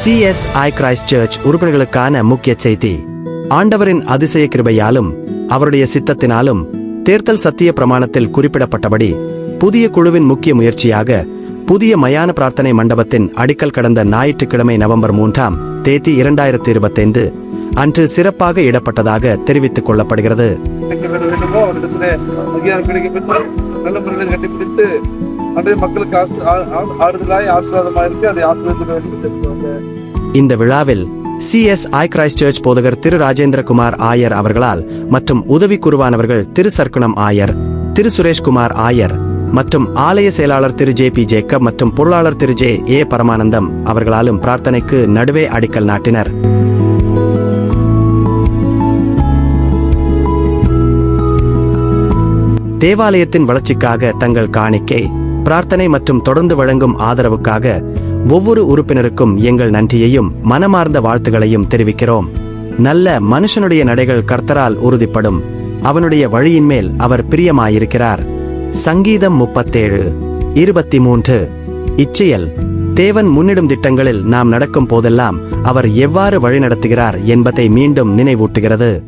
CSI Christ search உறுப்பினர்களுக்கான முக்கிய செய்தி. ஆண்டவரின் அதிசய கிருபையாலும் அவருடைய சித்தத்தினாலும் தேர்தல் சத்திய பிரமாணத்தில் குறிப்பிடப்பட்டபடி புதிய குழுவின் முக்கிய முயற்சியாக புதிய மயான பிரார்த்தனை மண்டபத்தின் அடிக்கல் கடந்த ஞாயிற்றுக்கிழமை நவம்பர் மூன்றாம் தேதி இரண்டாயிரத்தி இருபத்தைந்து அன்று சிறப்பாக இடப்பட்டதாக தெரிவித்துக் கொள்ளப்படுகிறது. அன்றைய மக்களுக்கு ஆறுதலாய் ஆசீர்வாதமாக இருக்கு. அதை ஆசீர்வதிக்க இந்த விழாவில் சிஎஸ்ஐ கிரைஸ்ட் சர்ச் போதகர் திரு ராஜேந்திரகுமார் ஆயர் அவர்களால் மற்றும் உதவி குருவானவர்கள் திரு சர்க்குணம் ஆயர் திரு சுரேஷ்குமார் ஆயர் மற்றும் ஆலய செயலாளர் திரு ஜே பி ஜேக்கப் மற்றும் பொருளாளர் திரு ஜே ஏ பரமானந்தம் அவர்களாலும் பிரார்த்தனைக்கு நடுவே அடிக்கல் நாட்டினர். தேவாலயத்தின் வளர்ச்சிக்காக தங்கள் காணிக்கை பிரார்த்தனை மற்றும் தொடர்ந்து வழங்கும் ஆதரவுக்காக ஒவ்வொரு உறுப்பினருக்கும் எங்கள் நன்றியையும் மனமார்ந்த வாழ்த்துகளையும் தெரிவிக்கிறோம். நல்ல மனுஷனுடைய நடைகள் கர்த்தரால் உறுதிப்படும். அவனுடைய வழியின் மேல் அவர் பிரியமாயிருக்கிறார். சங்கீதம் முப்பத்தேழு இருபத்தி மூன்று இச்செயல் தேவன் முன்னிடும் திட்டங்களில் நாம் நடக்கும் போதெல்லாம் அவர் எவ்வாறு வழிநடத்துகிறார் என்பதை மீண்டும் நினைவூட்டுகிறது.